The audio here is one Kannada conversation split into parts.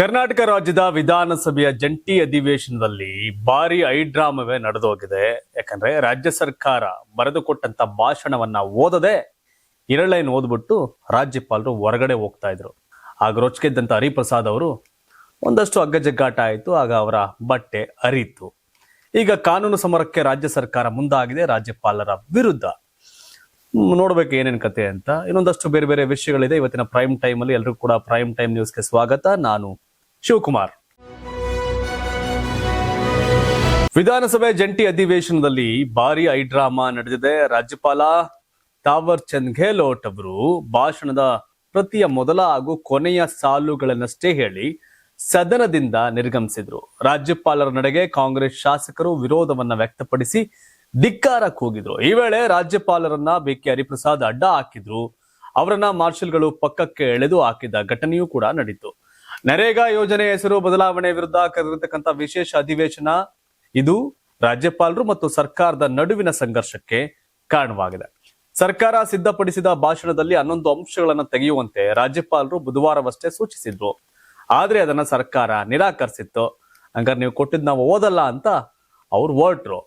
ಕರ್ನಾಟಕ ರಾಜ್ಯದ ವಿಧಾನಸಭೆಯ ಜಂಟಿ ಅಧಿವೇಶನದಲ್ಲಿ ಭಾರಿ ಐಡ್ರಾಮವೇ ನಡೆದೋಗಿದೆ. ಯಾಕಂದ್ರೆ ರಾಜ್ಯ ಸರ್ಕಾರ ಬರೆದುಕೊಟ್ಟಂತ ಭಾಷಣವನ್ನ ಓದದೆ ಇರಳೈನ್ ಓದ್ಬಿಟ್ಟು ರಾಜ್ಯಪಾಲರು ಹೊರಗಡೆ ಹೋಗ್ತಾ ಇದ್ರು. ಆಗ ರೊಚ್ಗೆದ್ದಂತ ಹರಿಪ್ರಸಾದ್ ಅವರು ಒಂದಷ್ಟು ಅಗ್ಗಜಗ್ಗಾಟ ಆಯಿತು, ಆಗ ಅವರ ಬಟ್ಟೆ ಅರಿತು ಈಗ ಕಾನೂನು ಸಮರಕ್ಕೆ ರಾಜ್ಯ ಸರ್ಕಾರ ಮುಂದಾಗಿದೆ, ರಾಜ್ಯಪಾಲರ ವಿರುದ್ಧ. ನೋಡ್ಬೇಕು ಏನೇನು ಕತೆ ಅಂತ. ಇನ್ನೊಂದಷ್ಟು ಬೇರೆ ಬೇರೆ ವಿಷಯಗಳಿದೆ. ಇವತ್ತಿನ ಪ್ರೈಮ್ ಟೈಮ್ ಅಲ್ಲಿ ಎಲ್ಲರೂ ಕೂಡ ಪ್ರೈಮ್ ಟೈಮ್ ನ್ಯೂಸ್ಗೆ ಸ್ವಾಗತ. ನಾನು ಶಿವಕುಮಾರ್. ವಿಧಾನಸಭೆ ಜಂಟಿ ಅಧಿವೇಶನದಲ್ಲಿ ಭಾರಿ ಐಡ್ರಾಮಾ ನಡೆದಿದೆ. ರಾಜ್ಯಪಾಲ ತಾವರ್ ಚಂದ್ ಗೆಹ್ಲೋಟ್ ಅವರು ಭಾಷಣದ ಪ್ರತಿಯ ಮೊದಲ ಹಾಗೂ ಕೊನೆಯ ಸಾಲುಗಳನ್ನಷ್ಟೇ ಹೇಳಿ ಸದನದಿಂದ ನಿರ್ಗಮಿಸಿದ್ರು. ರಾಜ್ಯಪಾಲರ ನಡೆಗೆ ಕಾಂಗ್ರೆಸ್ ಶಾಸಕರು ವಿರೋಧವನ್ನ ವ್ಯಕ್ತಪಡಿಸಿ ಧಿಕ್ಕಾರ ಕೂಗಿದ್ರು ಈ ವೇಳೆ ರಾಜ್ಯಪಾಲರನ್ನ ಬಿಕೆ ಹರಿಪ್ರಸಾದ್ ಅಡ್ಡ ಹಾಕಿದ್ರು. ಅವರನ್ನ ಮಾರ್ಷಲ್ಗಳು ಪಕ್ಕಕ್ಕೆ ಎಳೆದು ಹಾಕಿದ ಘಟನೆಯೂ ಕೂಡ ನಡೀತು. ನರೇಗಾ ಯೋಜನೆ ಹೆಸರು ಬದಲಾವಣೆ ವಿರುದ್ಧ ಕರೆದಿರತಕ್ಕಂಥ ವಿಶೇಷ ಅಧಿವೇಶನ ಇದು ರಾಜ್ಯಪಾಲರು ಮತ್ತು ಸರ್ಕಾರದ ನಡುವಿನ ಸಂಘರ್ಷಕ್ಕೆ ಕಾರಣವಾಗಿದೆ. ಸರ್ಕಾರ ಸಿದ್ಧಪಡಿಸಿದ ಭಾಷಣದಲ್ಲಿ ಹನ್ನೊಂದು ಅಂಶಗಳನ್ನು ತೆಗೆಯುವಂತೆ ರಾಜ್ಯಪಾಲರು ಬುಧವಾರವಷ್ಟೇ ಸೂಚಿಸಿದ್ರು. ಆದ್ರೆ ಅದನ್ನ ಸರ್ಕಾರ ನಿರಾಕರಿಸಿತ್ತು. ಹಂಗಾರೆ ನೀವು ಕೊಟ್ಟಿದ್ ನಾವು ಓದಲ್ಲ ಅಂತ ಅವ್ರು ಹೊರಟ್ರು.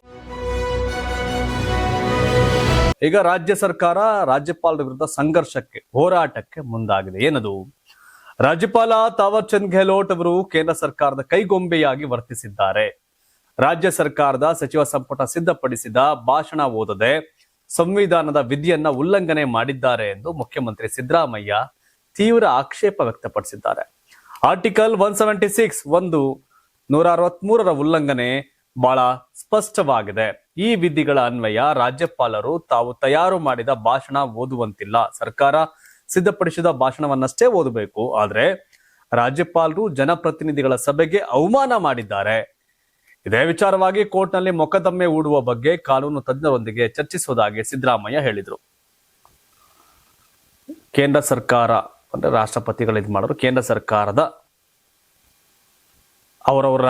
ಈಗ ರಾಜ್ಯ ಸರ್ಕಾರ ರಾಜ್ಯಪಾಲರ ವಿರುದ್ಧ ಸಂಘರ್ಷಕ್ಕೆ, ಹೋರಾಟಕ್ಕೆ ಮುಂದಾಗಿದೆ. ಏನದು? ರಾಜ್ಯಪಾಲ ತಾವರ್ ಚಂದ್ ಗೆಹ್ಲೋಟ್ ಅವರು ಕೇಂದ್ರ ಸರ್ಕಾರದ ಕೈಗೊಂಬೆಯಾಗಿ ವರ್ತಿಸಿದ್ದಾರೆ. ರಾಜ್ಯ ಸರ್ಕಾರದ ಸಚಿವ ಸಂಪುಟ ಸಿದ್ಧಪಡಿಸಿದ ಭಾಷಣ ಓದದೆ ಸಂವಿಧಾನದ ವಿಧಿಯನ್ನ ಉಲ್ಲಂಘನೆ ಮಾಡಿದ್ದಾರೆ ಎಂದು ಮುಖ್ಯಮಂತ್ರಿ ಸಿದ್ದರಾಮಯ್ಯ ತೀವ್ರ ಆಕ್ಷೇಪ ವ್ಯಕ್ತಪಡಿಸಿದ್ದಾರೆ. ಆರ್ಟಿಕಲ್ ಒನ್ ಸೆವೆಂಟಿ ಸಿಕ್ಸ್ ಒಂದು ನೂರ ಅರವತ್ಮೂರರ ಉಲ್ಲಂಘನೆ ಬಹಳ ಸ್ಪಷ್ಟವಾಗಿದೆ. ಈ ವಿಧಿಗಳ ಅನ್ವಯ ರಾಜ್ಯಪಾಲರು ತಾವು ತಯಾರು ಮಾಡಿದ ಭಾಷಣ ಓದುವಂತಿಲ್ಲ. ಸರ್ಕಾರ ಸಿದ್ಧಪಡಿಸಿದ ಭಾಷಣವನ್ನಷ್ಟೇ ಓದಬೇಕು. ಆದ್ರೆ ರಾಜ್ಯಪಾಲರು ಜನಪ್ರತಿನಿಧಿಗಳ ಸಭೆಗೆ ಅವಮಾನ ಮಾಡಿದ್ದಾರೆ. ಇದೇ ವಿಚಾರವಾಗಿ ಕೋರ್ಟ್ನಲ್ಲಿ ಮೊಕದ್ದಮೆ ಹೂಡುವ ಬಗ್ಗೆ ಕಾನೂನು ತಜ್ಞರೊಂದಿಗೆ ಚರ್ಚಿಸುವುದಾಗಿ ಸಿದ್ದರಾಮಯ್ಯ ಹೇಳಿದರು. ಕೇಂದ್ರ ಸರ್ಕಾರ, ಅಂದ್ರೆ ರಾಷ್ಟ್ರಪತಿಗಳು ಇದು ಮಾಡಿದ್ರು ಕೇಂದ್ರ ಸರ್ಕಾರದ ಅವರವರ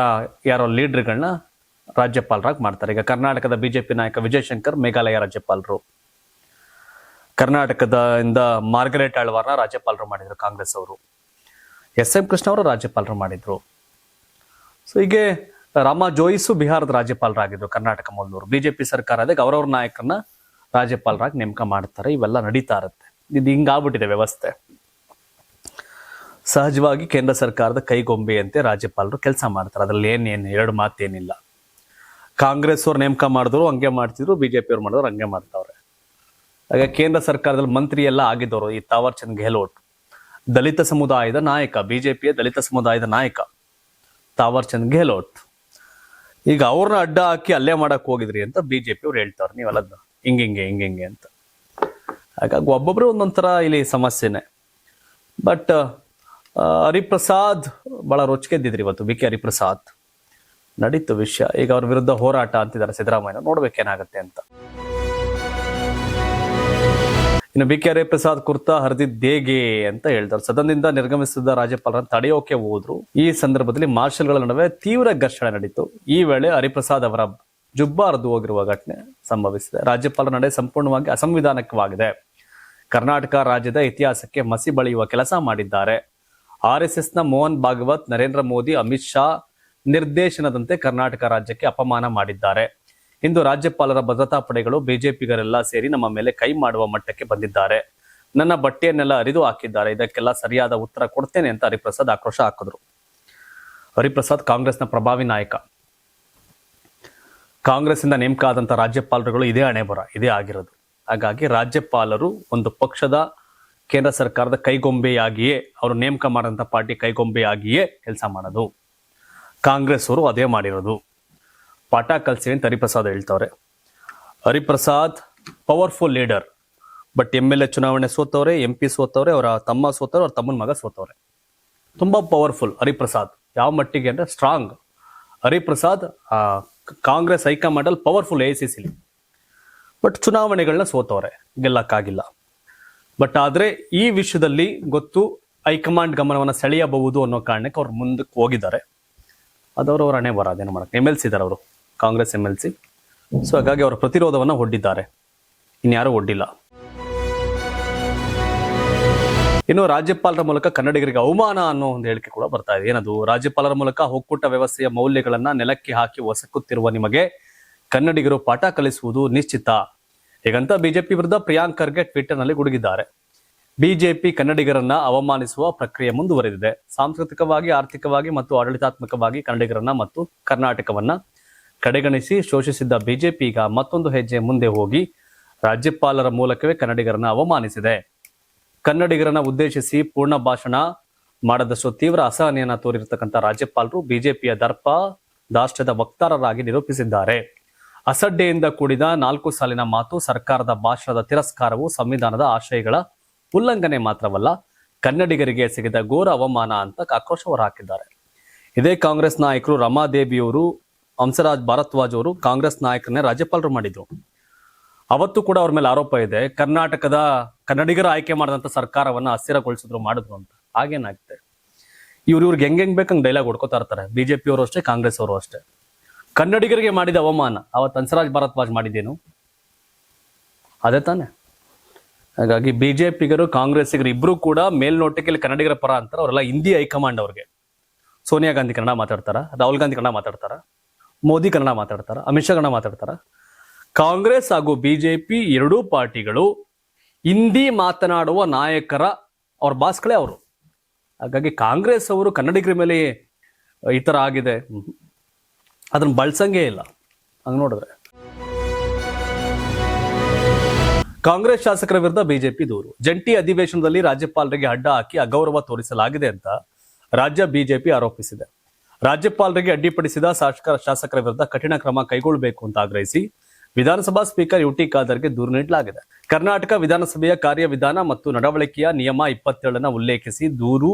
ಯಾರೋ ಲೀಡರ್ಗಳನ್ನ ರಾಜ್ಯಪಾಲರಾಗಿ ಮಾಡ್ತಾರೆ. ಈಗ ಕರ್ನಾಟಕದ ಬಿಜೆಪಿ ನಾಯಕ ವಿಜಯಶಂಕರ್ ಮೇಘಾಲಯ ರಾಜ್ಯಪಾಲರು. ಕರ್ನಾಟಕದ ಇಂದ ಮಾರ್ಗರೇಟ್ ಆಳ್ವಾರ್ನ ರಾಜ್ಯಪಾಲರು ಮಾಡಿದ್ರು ಕಾಂಗ್ರೆಸ್ ಅವರು. ಎಸ್ ಎಂ ಕೃಷ್ಣ ಅವರು ರಾಜ್ಯಪಾಲರು ಮಾಡಿದ್ರು. ಸೊ ಹೀಗೆ ರಾಮ ಜೋಯಿಸು ಬಿಹಾರದ ರಾಜ್ಯಪಾಲರಾಗಿದ್ರು ಕರ್ನಾಟಕ ಮೂಲದವರು. ಬಿಜೆಪಿ ಸರ್ಕಾರ ಅದೇ ಅವರವ್ರ ನಾಯಕರನ್ನ ರಾಜ್ಯಪಾಲರಾಗಿ ನೇಮಕ ಮಾಡ್ತಾರೆ. ಇವೆಲ್ಲ ನಡೀತಾ ಇರುತ್ತೆ. ಇದು ಹಿಂಗಾಗ್ಬಿಟ್ಟಿದೆ ವ್ಯವಸ್ಥೆ. ಸಹಜವಾಗಿ ಕೇಂದ್ರ ಸರ್ಕಾರದ ಕೈಗೊಂಬೆಯಂತೆ ರಾಜ್ಯಪಾಲರು ಕೆಲಸ ಮಾಡ್ತಾರೆ. ಅದರಲ್ಲಿ ಏನೇನು? ಎರಡು ಮಾತೇನಿಲ್ಲ. ಕಾಂಗ್ರೆಸ್ ಅವ್ರು ನೇಮಕ ಮಾಡಿದ್ರು ಹಂಗೆ ಮಾಡ್ತಿದ್ರು ಬಿಜೆಪಿ ಅವ್ರು ಮಾಡಿದ್ರು ಹಂಗೆ ಮಾಡ್ತಾವ್ರೆ. ಹಾಗೆ ಕೇಂದ್ರ ಸರ್ಕಾರದಲ್ಲಿ ಮಂತ್ರಿ ಎಲ್ಲ ಆಗಿದ್ದವರು ಈ ತಾವರ್ ಚಂದ್ ಗೆಹ್ಲೋಟ್. ದಲಿತ ಸಮುದಾಯದ ನಾಯಕ, ಬಿಜೆಪಿಯ ದಲಿತ ಸಮುದಾಯದ ನಾಯಕ, ತಾವರ್ ಚಂದ್ ಗೆಹ್ಲೋಟ್. ಈಗ ಅವ್ರನ್ನ ಅಡ್ಡ ಹಾಕಿ ಅಲ್ಲೇ ಮಾಡಕ್ ಹೋಗಿದ್ರಿ ಅಂತ ಬಿಜೆಪಿ ಅವ್ರು ಹೇಳ್ತಾವ್ರೆ ನೀವೆಲ್ಲ ಹಿಂಗೆ ಹಿಂಗೆ ಹಿಂಗೆ ಹಿಂಗೆ ಅಂತ. ಹಾಗಾಗಿ ಒಬ್ಬೊಬ್ರು ಒಂದೊಂಥರ ಇಲ್ಲಿ ಸಮಸ್ಯೆನೆ. ಬಟ್ ಹರಿಪ್ರಸಾದ್ ಬಹಳ ರೊಚ್ಚಿಗೆದ್ದಿದ್ರಿ ಇವತ್ತು ಬಿ ಕೆ ಹರಿಪ್ರಸಾದ್. ನಡೀತು ವಿಷಯ. ಈಗ ಅವ್ರ ವಿರುದ್ಧ ಹೋರಾಟ ಅಂತಿದ್ದಾರೆ ಸಿದ್ದರಾಮಯ್ಯ. ನೋಡ್ಬೇಕೇನಾಗತ್ತೆ ಅಂತ. ಇನ್ನು ಬಿ ಕೆ ಹರಿಪ್ರಸಾದ್ ಕುರ್ತಾ ಹರಿದಿದ್ದೇಗೆ ಅಂತ ಹೇಳ್ತಾರೆ. ಸದನದಿಂದ ನಿರ್ಗಮಿಸಿದ ರಾಜ್ಯಪಾಲರನ್ನು ತಡೆಯೋಕೆ ಹೋದ್ರು. ಈ ಸಂದರ್ಭದಲ್ಲಿ ಮಾರ್ಷಲ್ಗಳ ನಡುವೆ ತೀವ್ರ ಘರ್ಷಣೆ ನಡೀತು. ಈ ವೇಳೆ ಹರಿಪ್ರಸಾದ್ ಅವರ ಜುಬ್ಬಾರದು ಹೋಗಿರುವ ಘಟನೆ ಸಂಭವಿಸಿದೆ. ರಾಜ್ಯಪಾಲರ ನಡೆ ಸಂಪೂರ್ಣವಾಗಿ ಅಸಂವಿಧಾನಕವಾಗಿದೆ. ಕರ್ನಾಟಕ ರಾಜ್ಯದ ಇತಿಹಾಸಕ್ಕೆ ಮಸಿ ಬಳಿಯುವ ಕೆಲಸ ಮಾಡಿದ್ದಾರೆ. ಆರ್ ಎಸ್ ಎಸ್ನ ಮೋಹನ್ ಭಾಗವತ್, ನರೇಂದ್ರ ಮೋದಿ, ಅಮಿತ್ ಶಾ ನಿರ್ದೇಶನದಂತೆ ಕರ್ನಾಟಕ ರಾಜ್ಯಕ್ಕೆ ಅಪಮಾನ ಮಾಡಿದ್ದಾರೆ. ಇಂದು ರಾಜ್ಯಪಾಲರ ಭದ್ರತಾ ಪಡೆಗಳು ಬಿಜೆಪಿಗರೆಲ್ಲ ಸೇರಿ ನಮ್ಮ ಮೇಲೆ ಕೈ ಮಾಡುವ ಮಟ್ಟಕ್ಕೆ ಬಂದಿದ್ದಾರೆ. ನನ್ನ ಬಟ್ಟೆಯನ್ನೆಲ್ಲ ಅರಿದು ಹಾಕಿದ್ದಾರೆ. ಇದಕ್ಕೆಲ್ಲ ಸರಿಯಾದ ಉತ್ತರ ಕೊಡ್ತೇನೆ ಅಂತ ಹರಿಪ್ರಸಾದ್ ಆಕ್ರೋಶ ಹಾಕಿದ್ರು. ಹರಿಪ್ರಸಾದ್ ಕಾಂಗ್ರೆಸ್ನ ಪ್ರಭಾವಿ ನಾಯಕ. ಕಾಂಗ್ರೆಸ್ಸಿಂದ ನೇಮಕ ಆದಂತ ರಾಜ್ಯಪಾಲರುಗಳು ಇದೇ ಹಣೆ ಬರ ಇದೇ ಆಗಿರೋದು. ಹಾಗಾಗಿ ರಾಜ್ಯಪಾಲರು ಒಂದು ಪಕ್ಷದ ಕೇಂದ್ರ ಸರ್ಕಾರದ ಕೈಗೊಂಬೆಯಾಗಿಯೇ, ಅವರು ನೇಮಕ ಮಾಡಿದಂಥ ಪಾರ್ಟಿ ಕೈಗೊಂಬೆಯಾಗಿಯೇ ಕೆಲಸ ಮಾಡೋದು. ಕಾಂಗ್ರೆಸ್ ಅವರು ಅದೇ ಮಾಡಿರೋದು. ಪಾಠ ಕಲ್ಸಿ ಅಂತ Hariprasad ಹೇಳ್ತವ್ರೆ. Hariprasad powerful leader but M L A ಚುನಾವಣೆ ಸೋತವ್ರೆ ಎಂ ಪಿ ಸೋತವ್ರೆ, ಅವರ ತಮ್ಮ ಸೋತವ್ರೆ, ಅವ್ರ ತಮ್ಮನ ಮಗ ಸೋತವ್ರೆ. ತುಂಬಾ ಪವರ್ಫುಲ್ ಹರಿಪ್ರಸಾದ್. ಯಾವ ಮಟ್ಟಿಗೆ ಅಂದ್ರೆ strong Hariprasad Congress high command ಅಲ್ಲಿ ಪವರ್ಫುಲ್ ಎ ಸಿ ಸಿಲಿ ಬಟ್ ಚುನಾವಣೆಗಳನ್ನ ಸೋತವ್ರೆ. ಗೆಲ್ಲಕ್ಕಾಗಿಲ್ಲ. ಬಟ್ ಆದ್ರೆ ಈ ವಿಷಯದಲ್ಲಿ ಗೊತ್ತು ಹೈಕಮಾಂಡ್ ಗಮನವನ್ನು ಸೆಳೆಯಬಹುದು ಅನ್ನೋ ಕಾರಣಕ್ಕೆ ಅವ್ರು ಮುಂದಕ್ಕೆ ಹೋಗಿದ್ದಾರೆ. ಅದವ್ರವ್ರ ಹಣೆ ಬರ ಅದೇನು ಮಾಡಕ್ಕೆ? ಎಂ ಎಲ್ ಸಿ ಇದ್ದಾರೆ ಅವರು, Congress M L C so ಹಾಗಾಗಿ ಅವರ ಪ್ರತಿರೋಧವನ್ನ ಒಡ್ಡಿದ್ದಾರೆ. ಇನ್ಯಾರೂ ಒಡ್ಡಿಲ್ಲ. ಇನ್ನು ರಾಜ್ಯಪಾಲರ ಮೂಲಕ ಕನ್ನಡಿಗರಿಗೆ ಅವಮಾನ ಅನ್ನೋ ಒಂದು ಹೇಳಿಕೆ ಕೂಡ ಬರ್ತಾ ಇದೆ. ಏನದು? ರಾಜ್ಯಪಾಲರ ಮೂಲಕ ಒಕ್ಕೂಟ ವ್ಯವಸ್ಥೆಯ ಮೌಲ್ಯಗಳನ್ನ ನೆಲಕ್ಕೆ ಹಾಕಿ ಒಸಕುತ್ತಿರುವ ನಿಮಗೆ ಕನ್ನಡಿಗರು ಪಾಠ ಕಲಿಸುವುದು ನಿಶ್ಚಿತ. ಹೀಗಂತ ಬಿಜೆಪಿ ವಿರುದ್ಧ ಪ್ರಿಯಾಂಕ್ ಖರ್ಗೆ ಟ್ವಿಟರ್ನಲ್ಲಿ ಗುಡುಗಿದ್ದಾರೆ. ಬಿಜೆಪಿ ಕನ್ನಡಿಗರನ್ನ ಅವಮಾನಿಸುವ ಪ್ರಕ್ರಿಯೆ ಮುಂದುವರೆದಿದೆ. ಸಾಂಸ್ಕೃತಿಕವಾಗಿ, ಆರ್ಥಿಕವಾಗಿ ಮತ್ತು ಆಡಳಿತಾತ್ಮಕವಾಗಿ ಕನ್ನಡಿಗರನ್ನ ಮತ್ತು ಕರ್ನಾಟಕವನ್ನ ಕಡೆಗಣಿಸಿ ಶೋಷಿಸಿದ್ದ ಬಿಜೆಪಿ ಈಗ ಮತ್ತೊಂದು ಹೆಜ್ಜೆ ಮುಂದೆ ಹೋಗಿ ರಾಜ್ಯಪಾಲರ ಮೂಲಕವೇ ಕನ್ನಡಿಗರನ್ನ ಅವಮಾನಿಸಿದೆ. ಕನ್ನಡಿಗರನ್ನ ಉದ್ದೇಶಿಸಿ ಪೂರ್ಣ ಭಾಷಣ ಮಾಡದಷ್ಟು ತೀವ್ರ ಅಸಹನೆಯನ್ನ ತೋರಿರತಕ್ಕಂಥ ರಾಜ್ಯಪಾಲರು ಬಿಜೆಪಿಯ ದರ್ಪ ದಾಷ್ಟ್ರದ ವಕ್ತಾರರಾಗಿ ನಿರೂಪಿಸಿದ್ದಾರೆ. ಅಸಡ್ಡೆಯಿಂದ ಕೂಡಿದ ನಾಲ್ಕು ಸಾಲಿನ ಮಾತು ಸರ್ಕಾರದ ಭಾಷಣದ ತಿರಸ್ಕಾರವು ಸಂವಿಧಾನದ ಆಶಯಗಳ ಉಲ್ಲಂಘನೆ ಮಾತ್ರವಲ್ಲ, ಕನ್ನಡಿಗರಿಗೆ ಸಿಗಿದ ಘೋರ ಅವಮಾನ ಅಂತ ಆಕ್ರೋಶ ಹೊರಹಾಕಿದ್ದಾರೆ ಇದೇ ಕಾಂಗ್ರೆಸ್ ನಾಯಕರು ರಮಾದೇವಿಯವರು ಹಂಸರಾಜ್ ಭಾರದ್ವಾಜ್ ಅವರು ಕಾಂಗ್ರೆಸ್ ನಾಯಕರನ್ನೇ ರಾಜ್ಯಪಾಲರು ಮಾಡಿದ್ರು ಅವತ್ತು ಕೂಡ ಅವ್ರ ಮೇಲೆ ಆರೋಪ ಇದೆ, ಕರ್ನಾಟಕದ ಕನ್ನಡಿಗರ ಆಯ್ಕೆ ಮಾಡಿದಂತ ಸರ್ಕಾರವನ್ನ ಅಸ್ಥಿರಗೊಳಿಸಿದ್ರು, ಮಾಡಿದ್ರು ಅಂತ. ಹಾಗೇನಾಗುತ್ತೆ? ಇವ್ರು ಇವ್ರಿಗೆ ಹೆಂಗ್ ಹೆಂಗ್ ಬೇಕಂಗೆ ಡೈಲಾಗ್ ಹೊಡ್ಕೋತಾ ಇರ್ತಾರೆ, ಬಿಜೆಪಿ ಅವರು ಅಷ್ಟೇ, ಕಾಂಗ್ರೆಸ್ ಅವರು ಅಷ್ಟೇ. ಕನ್ನಡಿಗರಿಗೆ ಮಾಡಿದ ಅವಮಾನ, ಅವತ್ತು ಹಂಸರಾಜ್ ಭಾರದ್ವಾಜ್ ಮಾಡಿದ್ದೇನು? ಅದೇ ತಾನೆ. ಹಾಗಾಗಿ ಬಿಜೆಪಿಗರು, ಕಾಂಗ್ರೆಸ್ಸಿಗರು ಇಬ್ಬರೂ ಕೂಡ ಮೇಲ್ನೋಟಕ್ಕೆ ಇಲ್ಲಿ ಕನ್ನಡಿಗರ ಪರ ಅಂತಾರೆ. ಅವರೆಲ್ಲ ಹಿಂದಿ ಹೈಕಮಾಂಡ್ ಅವ್ರಿಗೆ. ಸೋನಿಯಾ ಗಾಂಧಿ ಕನ್ನಡ ಮಾತಾಡ್ತಾರ? ರಾಹುಲ್ ಗಾಂಧಿ ಕನ್ನಡ ಮಾತಾಡ್ತಾರ? ಮೋದಿ ಕನ್ನಡ ಮಾತಾಡ್ತಾರ? ಅಮಿತ್ ಶಾ ಕನ್ನಡ ಮಾತಾಡ್ತಾರ? ಕಾಂಗ್ರೆಸ್ ಹಾಗೂ ಬಿಜೆಪಿ ಎರಡೂ ಪಾರ್ಟಿಗಳು ಹಿಂದಿ ಮಾತನಾಡುವ ನಾಯಕರ ಅವ್ರ ಬಾಸ್ಗಳೇ ಅವರು. ಹಾಗಾಗಿ ಕಾಂಗ್ರೆಸ್ ಅವರು ಕನ್ನಡಿಗರ ಮೇಲೆ ಈ ಥರ ಆಗಿದೆ. ಅದನ್ನ ಬಳಸಂಗೇ ಇಲ್ಲ. ಹಂಗ ನೋಡಿದ್ರೆ. ಕಾಂಗ್ರೆಸ್ ಶಾಸಕರ ವಿರುದ್ಧ ಬಿಜೆಪಿ ದೂರು. ಜಂಟಿ ಅಧಿವೇಶನದಲ್ಲಿ ರಾಜ್ಯಪಾಲರಿಗೆ ಅಡ್ಡ ಹಾಕಿ ಅಗೌರವ ತೋರಿಸಲಾಗಿದೆ ಅಂತ ರಾಜ್ಯ ಬಿಜೆಪಿ ಆರೋಪಿಸಿದೆ. ರಾಜ್ಯಪಾಲರಿಗೆ ಅಡ್ಡಿಪಡಿಸಿದ ಶಾಸಕ ಶಾಸಕರ ವಿರುದ್ಧ ಕಠಿಣ ಕ್ರಮ ಕೈಗೊಳ್ಳಬೇಕು ಅಂತ ಆಗ್ರಹಿಸಿ ವಿಧಾನಸಭಾ ಸ್ಪೀಕರ್ ಯುಟಿ ಖಾದರ್ಗೆ ದೂರು ನೀಡಲಾಗಿದೆ. ಕರ್ನಾಟಕ ವಿಧಾನಸಭೆಯ ಕಾರ್ಯವಿಧಾನ ಮತ್ತು ನಡವಳಿಕೆಯ ನಿಯಮ ಇಪ್ಪತ್ತೇಳನ್ನ ಉಲ್ಲೇಖಿಸಿ ದೂರು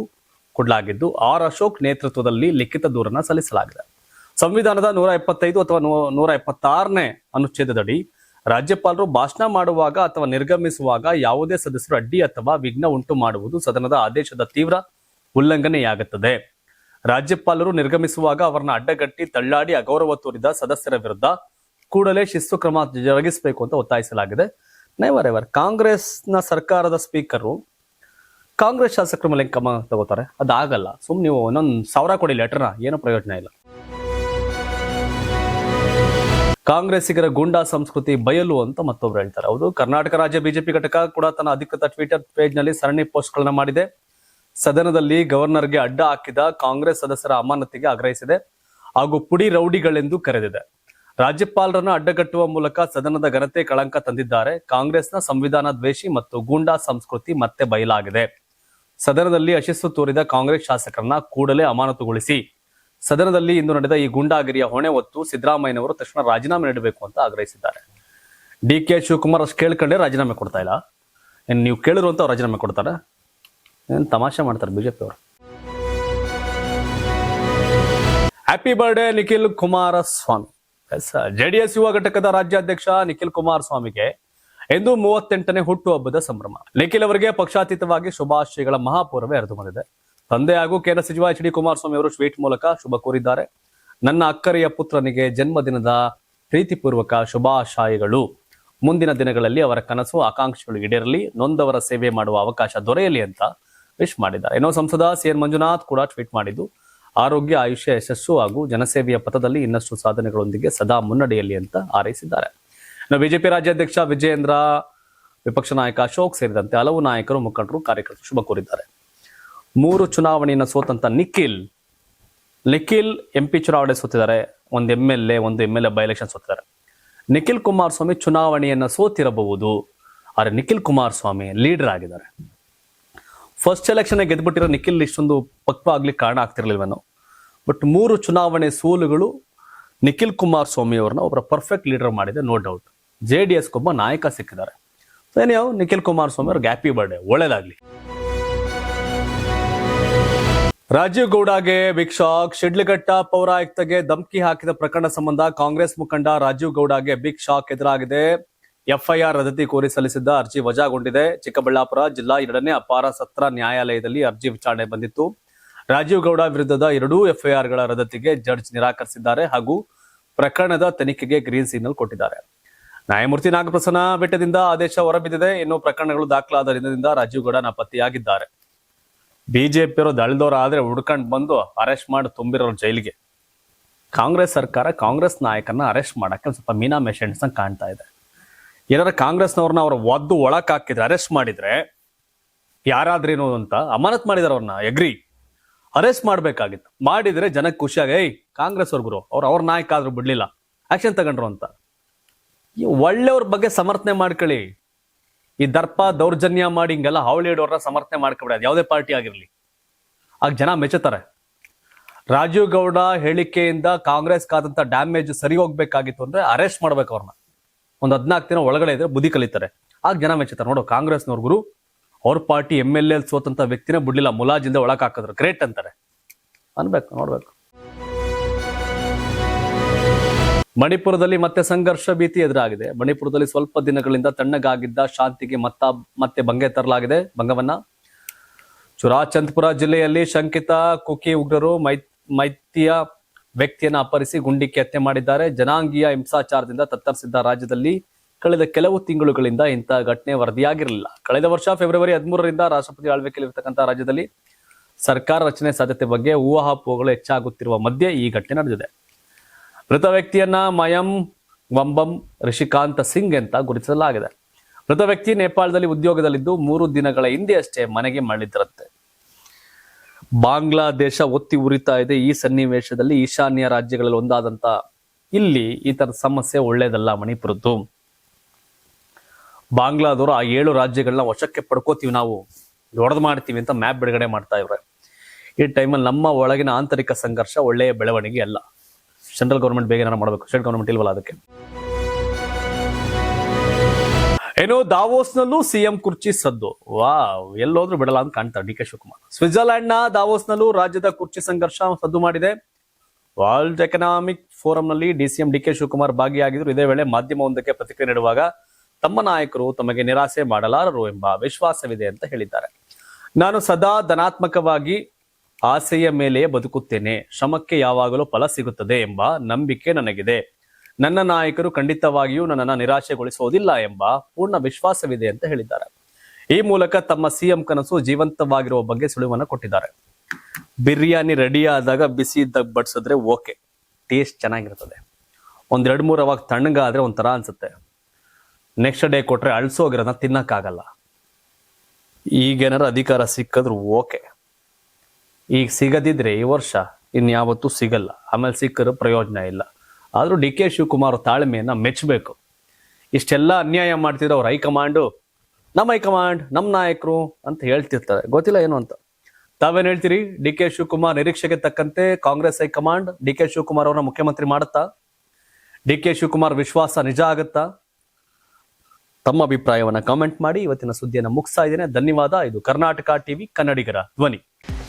ಕೊಡಲಾಗಿದ್ದು, ಆರ್ ಅಶೋಕ್ ನೇತೃತ್ವದಲ್ಲಿ ಲಿಖಿತ ದೂರನ್ನ ಸಲ್ಲಿಸಲಾಗಿದೆ. ಸಂವಿಧಾನದ ನೂರ ಎಪ್ಪತ್ತೈದು ಅಥವಾ ನೂರ ಎಪ್ಪತ್ತಾರನೇ ಅನುಚ್ಛೇದದಡಿ ರಾಜ್ಯಪಾಲರು ಭಾಷಣ ಮಾಡುವಾಗ ಅಥವಾ ನಿರ್ಗಮಿಸುವಾಗ ಯಾವುದೇ ಸದಸ್ಯರು ಅಡ್ಡಿ ಅಥವಾ ವಿಘ್ನ ಉಂಟು ಮಾಡುವುದು ಸದನದ ಆದೇಶದ ತೀವ್ರ ಉಲ್ಲಂಘನೆಯಾಗುತ್ತದೆ. ರಾಜ್ಯಪಾಲರು ನಿರ್ಗಮಿಸುವಾಗ ಅವರನ್ನ ಅಡ್ಡಗಟ್ಟಿ ತಳ್ಳಾಡಿ ಅಗೌರವ ತೋರಿದ ಸದಸ್ಯರ ವಿರುದ್ಧ ಕೂಡಲೇ ಶಿಸ್ತು ಕ್ರಮ ಜರುಗಿಸಬೇಕು ಅಂತ ಒತ್ತಾಯಿಸಲಾಗಿದೆ. ನೈವರ್ ಎವರ್ ಕಾಂಗ್ರೆಸ್ನ ಸರ್ಕಾರದ ಸ್ಪೀಕರು, ಕಾಂಗ್ರೆಸ್ ಶಾಸಕರ ಮೇಲೆ ಕ್ರಮ ತಗೋತಾರೆ. ಅದಾಗಲ್ಲ. ಸುಮ್ ನೀವು ಒಂದೊಂದು ಸಾವಿರ ಕೊಡಿ ಲೆಟರ್ನ, ಏನೂ ಪ್ರಯೋಜನ ಇಲ್ಲ. ಕಾಂಗ್ರೆಸ್ಸಿಗರ ಗೂಂಡಾ ಸಂಸ್ಕೃತಿ ಬಯಲು ಅಂತ ಮತ್ತೊಬ್ರು ಹೇಳ್ತಾರೆ. ಹೌದು, ಕರ್ನಾಟಕ ರಾಜ್ಯ ಬಿಜೆಪಿ ಘಟಕ ಕೂಡ ತನ್ನ ಅಧಿಕೃತ ಟ್ವಿಟರ್ ಪೇಜ್ನಲ್ಲಿ ಸರಣಿ ಪೋಸ್ಟ್ ಗಳನ್ನ ಮಾಡಿದೆ. ಸದನದಲ್ಲಿ ಗವರ್ನರ್ಗೆ ಅಡ್ಡ ಹಾಕಿದ ಕಾಂಗ್ರೆಸ್ ಸದಸ್ಯರ ಅಮಾನತಿಗೆ ಆಗ್ರಹಿಸಿದೆ ಹಾಗೂ ಪುಡಿ ರೌಡಿಗಳೆಂದು ಕರೆದಿದೆ. ರಾಜ್ಯಪಾಲರನ್ನ ಅಡ್ಡಗಟ್ಟುವ ಮೂಲಕ ಸದನದ ಘನತೆ ಕಳಂಕ ತಂದಿದ್ದಾರೆ. ಕಾಂಗ್ರೆಸ್ನ ಸಂವಿಧಾನ ದ್ವೇಷಿ ಮತ್ತು ಗೂಂಡಾ ಸಂಸ್ಕೃತಿ ಮತ್ತೆ ಬಯಲಾಗಿದೆ. ಸದನದಲ್ಲಿ ಯಶಸ್ಸು ತೋರಿದ ಕಾಂಗ್ರೆಸ್ ಶಾಸಕರನ್ನ ಕೂಡಲೇ ಅಮಾನತುಗೊಳಿಸಿ. ಸದನದಲ್ಲಿ ಇಂದು ನಡೆದ ಈ ಗೂಂಡಾಗಿರಿಯ ಹೊಣೆ ಹೊತ್ತು ಸಿದ್ದರಾಮಯ್ಯನವರು ತಕ್ಷಣ ರಾಜೀನಾಮೆ ನೀಡಬೇಕು ಅಂತ ಆಗ್ರಹಿಸಿದ್ದಾರೆ. ಡಿ ಕೆ ಶಿವಕುಮಾರ್ ಅಷ್ಟು ಕೇಳ್ಕೊಂಡೆ ರಾಜೀನಾಮೆ ಕೊಡ್ತಾ ಇಲ್ಲ. ಏನ್ ನೀವು ಕೇಳಿರು ಅಂತ ಅವ್ರು ರಾಜೀನಾಮೆ ಕೊಡ್ತಾರೆ? ಏನ್ ತಮಾಷೆ ಮಾಡ್ತಾರೆ ಬಿಜೆಪಿ ಅವರು? Happy birthday Nikhil Kumaraswamy. JDS ಯುವ ಘಟಕದ ರಾಜ್ಯಾಧ್ಯಕ್ಷ ನಿಖಿಲ್ ಕುಮಾರಸ್ವಾಮಿಗೆ ಎಂದು ಮೂವತ್ತೆಂಟನೇ ಹುಟ್ಟುಹಬ್ಬದ ಸಂಭ್ರಮ. ನಿಖಿಲ್ ಅವರಿಗೆ ಪಕ್ಷಾತೀತವಾಗಿ ಶುಭಾಶಯಗಳ ಮಹಾಪೂರ್ವೇ ಹರಿದು ಬಂದಿದೆ ತಂದೆ ಹಾಗೂ ಕೇಂದ್ರ ಸಚಿವ ಎಚ್ ಡಿ ಕುಮಾರಸ್ವಾಮಿ ಅವರು ಟ್ವೀಟ್ ಮೂಲಕ ಶುಭ ಕೋರಿದ್ದಾರೆ. ನನ್ನ ಅಕ್ಕರೆಯ ಪುತ್ರನಿಗೆ ಜನ್ಮದಿನದ ಪ್ರೀತಿಪೂರ್ವಕ ಶುಭಾಶಯಗಳು. ಮುಂದಿನ ದಿನಗಳಲ್ಲಿ ಅವರ ಕನಸು, ಆಕಾಂಕ್ಷೆಗಳು ಈಡೇರಲಿ, ನೊಂದವರ ಸೇವೆ ಮಾಡುವ ಅವಕಾಶ ದೊರೆಯಲಿ ಅಂತ ವಿಶ್ ಮಾಡಿದ್ದಾರೆ. ಏನೋ ಸಂಸದ ಸಿ ಎನ್ ಮಂಜುನಾಥ್ ಕೂಡ ಟ್ವೀಟ್ ಮಾಡಿದ್ದು, ಆರೋಗ್ಯ, ಆಯುಷ್ಯ, ಯಶಸ್ಸು ಹಾಗೂ ಜನಸೇವೆಯ ಪಥದಲ್ಲಿ ಇನ್ನಷ್ಟು ಸಾಧನೆಗಳೊಂದಿಗೆ ಸದಾ ಮುನ್ನಡೆಯಲಿ ಅಂತ ಹಾರೈಸಿದ್ದಾರೆ. ಇನ್ನು ಬಿಜೆಪಿ ರಾಜ್ಯಾಧ್ಯಕ್ಷ ವಿಜಯೇಂದ್ರ ವಿಪಕ್ಷ ನಾಯಕ ಅಶೋಕ್ ಸೇರಿದಂತೆ ಹಲವು ನಾಯಕರು, ಮುಖಂಡರು ಕಾರ್ಯಕರ್ತರು ಶುಭ ಕೋರಿದ್ದಾರೆ. ಮೂರು ಚುನಾವಣೆಯನ್ನು ಸೋತಂತ ನಿಖಿಲ್. ನಿಖಿಲ್ ಎಂಪಿ ಚುನಾವಣೆ ಸೋತಿದ್ದಾರೆ, ಒಂದು ಎಂ ಎಲ್ ಎ ಒಂದು M L A by election ಸೋತಿದ್ದಾರೆ. Nikhil Kumaraswamy ಚುನಾವಣೆಯನ್ನ ಸೋತಿರಬಹುದು, ಆದರೆ ನಿಖಿಲ್ ಕುಮಾರಸ್ವಾಮಿ ಲೀಡರ್ ಆಗಿದ್ದಾರೆ. ಫಸ್ಟ್ ಎಲೆಕ್ಷನ್ ಗೆದ್ಬಿಟ್ಟಿರೋ ನಿಖಿಲ್ ಇಷ್ಟೊಂದು ಪಕ್ವ ಆಗ್ಲಿಕ್ಕೆ ಕಾರಣ ಆಗ್ತಿರ್ಲಿಲ್ವೇನೋ ಬಟ್ ಮೂರು ಚುನಾವಣೆ ಸೋಲುಗಳು ನಿಖಿಲ್ ಕುಮಾರಸ್ವಾಮಿ ಅವ್ರನ್ನ ಒಬ್ಬರ ಪರ್ಫೆಕ್ಟ್ ಲೀಡರ್ ಮಾಡಿದೆ ನೋ ಡೌಟ್ ಜೆ ಡಿ ಎಸ್ಗೊಬ್ಬ ನಾಯಕ ಸಿಕ್ಕಿದ್ದಾರೆ. ಏನ್ಯಾವ ನಿಖಿಲ್ ಕುಮಾರಸ್ವಾಮಿ ಅವ್ರಿಗೆ ಹ್ಯಾಪಿ ಬರ್ಡೇ ಒಳ್ಳೇದಾಗ್ಲಿ. ರಾಜೀವ್ ಗೌಡಗೆ ಬಿಗ್ ಶಾಕ್ ಶಿಡ್ಲಘಟ್ಟ ಪೌರಾಯುಕ್ತಗೆ ಧಮಕಿ ಹಾಕಿದ ಪ್ರಕರಣ ಸಂಬಂಧ ಕಾಂಗ್ರೆಸ್ ಮುಖಂಡ ರಾಜೀವ್ ಗೌಡಗೆ ಬಿಗ್ ಶಾಕ್ ಎದುರಾಗಿದೆ ಎಫ್ಐಆರ್ ರದ್ದತಿ ಕೋರಿ ಸಲ್ಲಿಸಿದ್ದ ಅರ್ಜಿ ವಜಾಗೊಂಡಿದೆ. ಚಿಕ್ಕಬಳ್ಳಾಪುರ ಜಿಲ್ಲಾ ಎರಡನೇ ಅಪಾರ ಸತ್ರ ನ್ಯಾಯಾಲಯದಲ್ಲಿ ಅರ್ಜಿ ವಿಚಾರಣೆ ಬಂದಿತ್ತು. ರಾಜೀವ್ ಗೌಡ ವಿರುದ್ಧದ ಎರಡೂ ಎಫ್ಐಆರ್ಗಳ ರದ್ದತಿಗೆ ಜಡ್ಜ್ ನಿರಾಕರಿಸಿದ್ದಾರೆ ಹಾಗೂ ಪ್ರಕರಣದ ತನಿಖೆಗೆ ಗ್ರೀನ್ ಸಿಗ್ನಲ್ ಕೊಟ್ಟಿದ್ದಾರೆ. ನ್ಯಾಯಮೂರ್ತಿ ನಾಗಪ್ರಸನ್ನ ಬೆಟ್ಟದಿಂದ ಆದೇಶ ಹೊರಬಿದ್ದಿದೆ. ಇನ್ನು ಪ್ರಕರಣಗಳು ದಾಖಲಾದ ದಿನದಿಂದ ರಾಜೀವ್ ಗೌಡ ನಾಪತ್ತೆಯಾಗಿದ್ದಾರೆ. ಬಿಜೆಪಿಯವರು ದಳದವ್ರು ಆದ್ರೆ ಹುಡ್ಕೊಂಡು ಬಂದು ಅರೆಸ್ಟ್ ಮಾಡಿ ತುಂಬಿರೋರು ಜೈಲಿಗೆ. ಕಾಂಗ್ರೆಸ್ ಸರ್ಕಾರ ಕಾಂಗ್ರೆಸ್ ನಾಯಕನ ಅರೆಸ್ಟ್ ಮಾಡಕ್ಕೆ ಸ್ವಲ್ಪ ಮೀನಾ ಮೆಷೆಂಟ್ಸ್ ಕಾಣ್ತಾ ಇದೆ. ಏನಾರ ಕಾಂಗ್ರೆಸ್ನವ್ರನ್ನ ಅವ್ರ ಒದ್ದು ಒಳಕ್ ಹಾಕಿದ್ರೆ, ಅರೆಸ್ಟ್ ಮಾಡಿದ್ರೆ ಯಾರಾದ್ರೇನು ಅಂತ ಅಮಾನತ್ ಮಾಡಿದಾರೆ ಅವ್ರನ್ನ ಎಗ್ರಿ ಅರೆಸ್ಟ್ ಮಾಡಬೇಕಾಗಿತ್ತು. ಮಾಡಿದ್ರೆ ಜನಕ್ಕೆ ಖುಷಿಯಾಗಿ, ಏಯ್, ಕಾಂಗ್ರೆಸ್ ಅವ್ರಿಗೂ ಅವ್ರು ಅವ್ರ ನಾಯಕ ಆದ್ರೂ ಬಿಡ್ಲಿಲ್ಲ. ಆಕ್ಷನ್ ತಗೊಂಡ್ರು ಅಂತ. ಈ ಒಳ್ಳೆಯವ್ರ ಬಗ್ಗೆ ಸಮರ್ಥನೆ ಮಾಡ್ಕೊಳ್ಳಿ. ಈ ದರ್ಪ ದೌರ್ಜನ್ಯ ಮಾಡಿ ಹಿಂಗೆಲ್ಲ ಹಾವಳಿ ಇಡೋರ್ನ ಸಮರ್ಥನೆ ಮಾಡ್ಕೊಬಿಡೋದು. ಯಾವುದೇ ಪಾರ್ಟಿ ಆಗಿರಲಿ. ಆಗ ಜನ ಮೆಚ್ಚುತ್ತಾರೆ. ರಾಜೀವ್ ಗೌಡ ಹೇಳಿಕೆಯಿಂದ ಕಾಂಗ್ರೆಸ್ ಕಾದಂತ ಡ್ಯಾಮೇಜ್ ಸರಿ ಹೋಗ್ಬೇಕಾಗಿತ್ತು ಅಂದ್ರೆ ಅರೆಸ್ಟ್ ಮಾಡ್ಬೇಕು ಅವ್ರನ್ನ. ಒಂದ್ ಹದ್ನಾಲ್ಕು ದಿನ ಒಳಗಡೆ ಇದ್ರೆ ಬುದ್ಧಿ ಕಲಿತಾರೆ. ಆಗ ಜನ ಮೆಚ್ಚುತ್ತಾರೆ. ನೋಡು ಕಾಂಗ್ರೆಸ್ನವ್ರಿಗೂ ಅವ್ರ ಪಾರ್ಟಿ ಎಂ ಎಲ್ ಎಲ್ ಸೋತಂತ ವ್ಯಕ್ತಿನೇ ಬಿಡ್ಲಿಲ್ಲ. ಮುಲಾಜಿಂದ ಹಾಕಿದ್ರು ಗ್ರೇಟ್ ಅಂತಾರೆ. ಅನ್ಬೇಕು, ನೋಡ್ಬೇಕು. ಮಣಿಪುರದಲ್ಲಿ ಮತ್ತೆ ಸಂಘರ್ಷ ಭೀತಿ ಎದುರಾಗಿದೆ. ಮಣಿಪುರದಲ್ಲಿ ಸ್ವಲ್ಪ ದಿನಗಳಿಂದ ತಣ್ಣಗಾಗಿದ್ದ ಶಾಂತಿಗೆ ಮತ್ತ, ಮತ್ತೆ ಭಂಗೆ ತರಲಾಗಿದೆ. ಭಂಗವನ್ನ ಚುರಾಚಂದ್ಪುರ ಜಿಲ್ಲೆಯಲ್ಲಿ ಶಂಕಿತ ಕುಕಿ ಉಗ್ರರು ಮೈ, ಮೈತ್ರಿಯ ವ್ಯಕ್ತಿಯನ್ನು ಅಪಹರಿಸಿ ಗುಂಡಿಕ್ಕೆ ಹತ್ಯೆ ಮಾಡಿದ್ದಾರೆ. ಜನಾಂಗೀಯ ಹಿಂಸಾಚಾರದಿಂದ ತತ್ತರಿಸಿದ್ದ ರಾಜ್ಯದಲ್ಲಿ ಕಳೆದ ಕೆಲವು ತಿಂಗಳುಗಳಿಂದ ಇಂತಹ ಘಟನೆ ವರದಿಯಾಗಿರಲಿಲ್ಲ. ಕಳೆದ ವರ್ಷ ಫೆಬ್ರವರಿ ಹದಿಮೂರರಿಂದ ರಾಷ್ಟ್ರಪತಿ ಆಳ್ವಿಕೆಯಲ್ಲಿರ್ತಕ್ಕಂಥ ರಾಜ್ಯದಲ್ಲಿ ಸರ್ಕಾರ ರಚನೆ ಸಾಧ್ಯತೆ ಬಗ್ಗೆ ಊಹಾಪೋಹಗಳು ಹೆಚ್ಚಾಗುತ್ತಿರುವ ಮಧ್ಯೆ ಈ ಘಟನೆ ನಡೆದಿದೆ. ಮೃತ ವ್ಯಕ್ತಿಯನ್ನ ಮಯಂ ವಂಬಂ ರಿಷಿಕಾಂತ ಸಿಂಗ್ ಅಂತ ಗುರುತಿಸಲಾಗಿದೆ. ಮೃತ ವ್ಯಕ್ತಿ ನೇಪಾಳದಲ್ಲಿ ಉದ್ಯೋಗದಲ್ಲಿದ್ದು ಮೂರು ದಿನಗಳ ಹಿಂದೆ ಅಷ್ಟೇ ಮನೆಗೆ ಮರಳಿದ್ರಂತೆ. ಬಾಂಗ್ಲಾದೇಶ ಒತ್ತಿ ಉರಿತಾ ಇದೆ. ಈ ಸನ್ನಿವೇಶದಲ್ಲಿ ಈಶಾನ್ಯ ರಾಜ್ಯಗಳಲ್ಲಿ ಒಂದಾದಂತ ಇಲ್ಲಿ ಈ ತರದ ಸಮಸ್ಯೆ ಒಳ್ಳೇದಲ್ಲ ಮಣಿಪುರದ್ದು. ಬಾಂಗ್ಲಾದವರು ಆ ಏಳು ರಾಜ್ಯಗಳನ್ನ ವಶಕ್ಕೆ ಪಡ್ಕೋತೀವಿ ನಾವು. ದೊಡ್ಡದ್ ಮಾಡ್ತೀವಿ ಅಂತ ಮ್ಯಾಪ್ ಬಿಡುಗಡೆ ಮಾಡ್ತಾ ಇವ್ರೆ. ಈ ಟೈಮಲ್ಲಿ ನಮ್ಮ ಒಳಗಿನ ಆಂತರಿಕ ಸಂಘರ್ಷ ಒಳ್ಳೆಯ ಬೆಳವಣಿಗೆ ಅಲ್ಲ. ಸೆಂಟ್ರಲ್ ಗೌರ್ಮೆಂಟ್ ಬೇಗ ಏನಾರು ಮಾಡಬೇಕು? ಸ್ಟೇಟ್ ಗೌರ್ಮೆಂಟ್ ಇಲ್ವಲ್ಲ ಅದಕ್ಕೆ? ಏನು ದಾವೋಸ್ನಲ್ಲೂ ಸಿಎಂ ಕುರ್ಚಿ ಸದ್ದು. ವಾವ್, ಎಲ್ಲೋದ್ರೂ ಬಿಡಲ್ಲ ಅಂತ ಕಾಣ್ತಾರೆ ಡಿ ಕೆ ಶಿವಕುಮಾರ್. ಸ್ವಿಟ್ಜರ್ಲೆಂಡ್ನ ದಾವೋಸ್ನಲ್ಲೂ ರಾಜ್ಯದ ಕುರ್ಚಿ ಸಂಘರ್ಷ ಸದ್ದು ಮಾಡಿದೆ. ವರ್ಲ್ಡ್ ಎಕನಾಮಿಕ್ ಫೋರಂನಲ್ಲಿ ಡಿಸಿಎಂ ಡಿ ಕೆ ಶಿವಕುಮಾರ್ ಭಾಗಿಯಾಗಿದ್ರು. ಇದೇ ವೇಳೆ ಮಾಧ್ಯಮವೊಂದಕ್ಕೆ ಪ್ರತಿಕ್ರಿಯೆ ನೀಡುವಾಗ ತಮ್ಮ ನಾಯಕರು ತಮಗೆ ನಿರಾಸೆ ಮಾಡಲಾರರು ಎಂಬ ವಿಶ್ವಾಸವಿದೆ ಅಂತ ಹೇಳಿದ್ದಾರೆ. ನಾನು ಸದಾ ಧನಾತ್ಮಕವಾಗಿ ಆಸೆಯ ಮೇಲೆಯೇ ಬದುಕುತ್ತೇನೆ. ಶ್ರಮಕ್ಕೆ ಯಾವಾಗಲೂ ಫಲ ಸಿಗುತ್ತದೆ ಎಂಬ ನಂಬಿಕೆ ನನಗಿದೆ. ನನ್ನ ನಾಯಕರು ಖಂಡಿತವಾಗಿಯೂ ನನ್ನನ್ನು ನಿರಾಶೆಗೊಳಿಸುವುದಿಲ್ಲ ಎಂಬ ಪೂರ್ಣ ವಿಶ್ವಾಸವಿದೆ ಅಂತ ಹೇಳಿದ್ದಾರೆ. ಈ ಮೂಲಕ ತಮ್ಮ ಸಿಎಂ ಕನಸು ಜೀವಂತವಾಗಿರುವ ಬಗ್ಗೆ ಸುಳಿವನ್ನು ಕೊಟ್ಟಿದ್ದಾರೆ. ಬಿರಿಯಾನಿ ರೆಡಿ ಆದಾಗ ಬಿಸಿ ಇದ್ದಾಗ ಬಡಿಸಿದ್ರೆ ಓಕೆ ಟೇಸ್ಟ್ ಚೆನ್ನಾಗಿರ್ತದೆ. ಒಂದೆರಡು ಮೂರು ಅವಾಗ ತಣ್ಣಗಾದ್ರೆ ಒಂಥರ ಅನ್ಸುತ್ತೆ. ನೆಕ್ಸ್ಟ್ ಡೇ ಕೊಟ್ರೆ ಅಳ್ಸೋಗಿರೋದನ್ನ ತಿನ್ನಕ್ಕಾಗಲ್ಲ. ಈಗೇನಾರು ಅಧಿಕಾರ ಸಿಕ್ಕಿದ್ರು ಓಕೆ ಈಗ ಸಿಗದಿದ್ರೆ ಈ ವರ್ಷ ಇನ್ಯಾವತ್ತೂ ಸಿಗಲ್ಲ. ಆಮೇಲೆ ಸಿಕ್ಕರೂ ಪ್ರಯೋಜನ ಇಲ್ಲ. ಆದ್ರೂ ಡಿ ಕೆ ಶಿವಕುಮಾರ್ ತಾಳ್ಮೆಯನ್ನ ಮೆಚ್ಚಬೇಕು ಇಷ್ಟೆಲ್ಲ ಅನ್ಯಾಯ ಮಾಡ್ತಿದ್ರು ಅವ್ರ ಹೈಕಮಾಂಡು ನಮ್ಮ ಹೈಕಮಾಂಡ್ ನಮ್ಮ ನಾಯಕರು ಅಂತ ಹೇಳ್ತಿರ್ತಾರೆ. ಗೊತ್ತಿಲ್ಲ ಏನು ಅಂತ. ತಾವೇನು ಹೇಳ್ತೀರಿ? ಡಿ ಕೆ ಶಿವಕುಮಾರ್ ನಿರೀಕ್ಷೆಗೆ ತಕ್ಕಂತೆ Congress high command D K Shivakumar ಅವರನ್ನ ಮುಖ್ಯಮಂತ್ರಿ ಮಾಡುತ್ತಾ? ಡಿ ಕೆ ಶಿವಕುಮಾರ್ ವಿಶ್ವಾಸ ನಿಜ ಆಗುತ್ತಾ? ತಮ್ಮ ಅಭಿಪ್ರಾಯವನ್ನ ಕಾಮೆಂಟ್ ಮಾಡಿ. ಇವತ್ತಿನ ಸುದ್ದಿಯನ್ನು ಮುಗಿಸ್ತಾ ಇದ್ದೇನೆ. ಧನ್ಯವಾದ. ಇದು ಕರ್ನಾಟಕ ಟಿವಿ ಕನ್ನಡಿಗರ ಧ್ವನಿ.